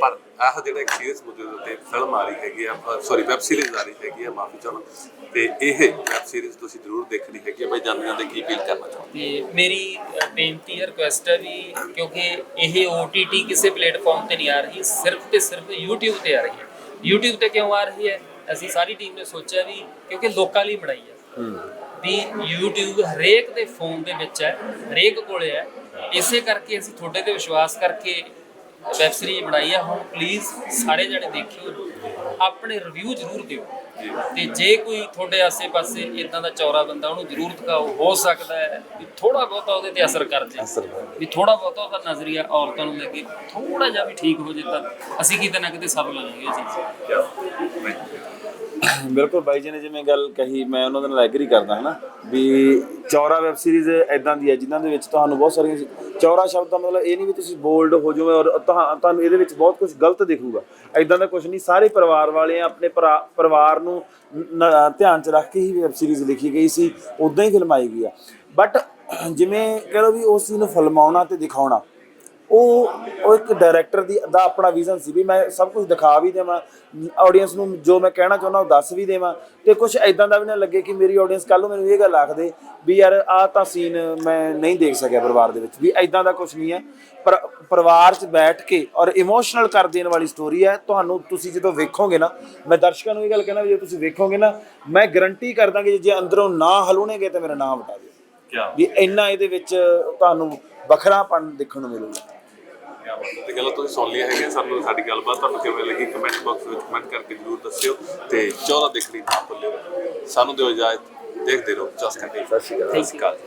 ਪਰ ਆਹ ਜਿਹੜਾ ਇੱਕ ਸੀਰੀਅਸ ਮੁੱਦੇ ਦੇ ਉੱਤੇ ਫਿਲਮ ਆ ਰਹੀ ਹੈਗੀ ਆ ਸੌਰੀ ਵੈਬ ਸੀਰੀਜ਼ ਆ ਰਹੀ ਹੈਗੀ ਆ ਮਾਫੀ ਚਾਹੁੰਦਾ ਤੇ ਇਹ ਵੈਬ ਸੀਰੀਜ਼ ਤੁਸੀਂ ਜ਼ਰੂਰ ਦੇਖਣੀ ਹੈਗੀ ਆ। ਬਈ ਜਾਂਦੇ ਜਾਂਦੇ ਕੀ ਫੀਲ ਕਰਨਾ ਚਾਹੁੰਦੇ ਤੇ ਮੇਰੀ ਬੇਨਤੀ ਹੈ ਰਿਕੁਐਸਟ ਹੈ ਵੀ ਕਿਉਂਕਿ ਇਹ OTT ਕਿਸੇ ਪਲੇਟਫਾਰਮ ਤੇ ਨਹੀਂ ਆ ਰਹੀ ਸਿਰਫ ਤੇ ਸਿਰਫ YouTube ਤੇ ਆ ਰਹੀ ਹੈ। YouTube ਤੇ ਕਿਉਂ ਆ ਰਹੀ ਹੈ? ਅਸੀਂ ਸਾਰੀ ਟੀਮ ਨੇ ਸੋਚਿਆ ਵੀ ਕਿਉਂਕਿ ਲੋਕਾਂ ਲਈ ਬਣਾਈ ਹੈ। ਵੀ YouTube ਹਰੇਕ ਦੇ ਫੋਨ ਦੇ ਵਿੱਚ ਹੈ ਹਰੇਕ ਕੋਲੇ ਹੈ। ਇਸੇ ਕਰਕੇ ਅਸੀਂ ਤੁਹਾਡੇ ਤੇ ਵਿਸ਼ਵਾਸ ਕਰਕੇ ਵੈਬ ਸੀਰੀਜ਼ ਬਣਾਈ ਹੈ ਹੁਣ ਪਲੀਜ਼ ਸਾਰੇ ਜਣੇ ਦੇਖਿਓ ਆਪਣੇ ਰਿਵਿਊ ਜ਼ਰੂਰ ਦਿਓ। ਤੇ ਜੇ ਕੋਈ ਤੁਹਾਡੇ ਆਸੇ-ਪਾਸੇ ਇਦਾਂ ਦਾ ਚੌਰਾ ਬੰਦਾ ਉਹਨੂੰ ਜ਼ਰੂਰ ਦਿਖਾਓ ਹੋ ਸਕਦਾ ਹੈ ਵੀ ਥੋੜਾ ਬਹੁਤਾ ਉਹਦੇ ਤੇ ਅਸਰ ਕਰ ਜੇ। ਵੀ ਥੋੜਾ ਬਹੁਤਾ ਉਹਦਾ ਨਜ਼ਰੀਆ ਔਰਤਾਂ ਨੂੰ ਲੈ ਕੇ ਥੋੜਾ ਜਿਹਾ ਵੀ ਠੀਕ ਹੋ ਜੇ ਤਾਂ ਅਸੀਂ ਕਿਤੇ ਨਾ ਕਿਤੇ ਹੋ ਜਾਵਾਂਗੇ ਇਹ ਚੀਜ਼। ਬਿਲਕੁਲ ਬਾਈ ਜੀ ਨੇ ਜਿਵੇਂ ਗੱਲ ਕਹੀ ਮੈਂ ਉਹਨਾਂ ਦੇ ਨਾਲ ਐਗਰੀ ਕਰਦਾ ਹਾਂ ਨਾ ਵੀ ਚੌਰਾ ਵੈਬ ਸੀਰੀਜ਼ ਐਦਾਂ ਦੀ ਹੈ, ਜਿਨ੍ਹਾਂ ਦੇ ਵਿੱਚ ਤੁਹਾਨੂੰ ਬਹੁਤ ਸਾਰੀਆਂ ਚੌਰਾ ਸ਼ਬਦ ਦਾ ਮਤਲਬ ਇਹ ਨਹੀਂ ਵੀ ਤੁਸੀਂ ਬੋਲਡ ਹੋ ਜਾਓਗੇ ਔਰ ਤੁਹਾ- ਤੁਹਾਨੂੰ ਇਹਦੇ ਵਿੱਚ ਬਹੁਤ ਕੁਝ ਗਲਤ ਦਿਖੂਗਾ। ਐਦਾਂ ਦਾ ਕੁਝ ਨਹੀਂ, ਸਾਰੇ ਪਰਿਵਾਰ ਵਾਲੇ ਆ ਆਪਣੇ ਭਰਾ- ਪਰਿਵਾਰ ਨੂੰ ਨ- ਧਿਆਨ ਚ ਰੱਖ ਕੇ ਹੀ ਵੈਬ ਸੀਰੀਜ਼ ਲਿਖੀ ਗਈ ਸੀ ਉਦਾਂ ਹੀ ਫਿਲਮਾਈ ਗਈ ਆ। ਬਟ ਜਿਵੇਂ ਕਹ ਲਓ ਵੀ ਉਸ ਚੀਜ਼ ਨੂੰ ਫਿਲਮਾਉਣਾ ਤੇ ਦਿਖਾਉਣਾ ਉਹ ਉਹ ਇੱਕ ਡਾਇਰੈਕਟਰ ਦੀ ਦਾ ਆਪਣਾ ਵਿਜ਼ਨ ਸੀ ਵੀ ਮੈਂ ਸਭ ਕੁਝ ਦਿਖਾ ਵੀ ਦੇਵਾਂ ਆਡੀਅנס ਨੂੰ ਜੋ ਮੈਂ ਕਹਿਣਾ ਚਾਹੁੰਦਾ ਉਹ ਦੱਸ ਵੀ ਦੇਵਾਂ। ਤੇ ਕੁਝ ਐਦਾਂ ਦਾ ਵੀ ਨਾ ਲੱਗੇ ਕਿ ਮੇਰੀ ਆਡੀਅנס ਕੱਲ ਨੂੰ ਮੈਨੂੰ ਇਹ ਗੱਲ ਆਖਦੇ ਵੀ ਯਾਰ ਆ ਤਾਂ ਸੀਨ ਮੈਂ ਨਹੀਂ ਦੇਖ ਸਕਿਆ ਪਰਿਵਾਰ ਦੇ ਵਿੱਚ ਵੀ ਐਦਾਂ ਦਾ ਕੁਝ ਨਹੀਂ ਹੈ। ਪਰ ਪਰਿਵਾਰ 'ਚ ਬੈਠ ਕੇ ਔਰ ਇਮੋਸ਼ਨਲ ਕਰ ਦੇਣ ਵਾਲੀ ਸਟੋਰੀ ਹੈ। ਤੁਹਾਨੂੰ ਤੁਸੀਂ ਜਦੋਂ ਵੇਖੋਗੇ ਨਾ ਮੈਂ ਦਰਸ਼ਕਾਂ ਨੂੰ ਇਹ ਗੱਲ ਕਹਿਣਾ ਵੀ ਜੇ ਤੁਸੀਂ ਵੇਖੋਗੇ ਨਾ ਮੈਂ ਗਰੰਟੀ ਕਰਦਾ ਕਿ ਜੇ ਅੰਦਰੋਂ ਨਾ ਹਲੂਣੇਗੇ ਤਾਂ ਮੇਰਾ ਨਾਮ ਹਟਾ ਦਿਓ। ਵੀ ਇੰਨਾ ਇਹਦੇ ਵਿੱਚ ਤੁਹਾਨੂੰ ਵੱਖਰਾਪਣ ਦੇਖਣ ਨੂੰ ਮਿਲੂਗਾ। ਤੇ ਗੱਲਾਂ ਤੁਸੀਂ ਸੁਣ ਲਿਆ ਹੈਗੀਆਂ ਸਾਨੂੰ ਸਾਡੀ ਗੱਲਬਾਤ ਤੁਹਾਨੂੰ ਕਿਵੇਂ ਲੱਗੀ ਕਮੈਂਟ ਬਾਕਸ ਵਿੱਚ ਕਮੈਂਟ ਕਰਕੇ ਜਰੂਰ ਦੱਸਿਓ ਤੇ ਚੌਰਾ ਦੇਖਣੀ ਨਾ ਭੁੱਲਿਓ ਸਾਨੂੰ ਦਿਓ ਇਜਾਜ਼ਤ ਦੇਖਦੇ ਰਹੋ ਜਸ ਕੰਟੀਨਿਊ ਸਤਿ ਸ਼੍ਰੀ ਅਕਾਲ।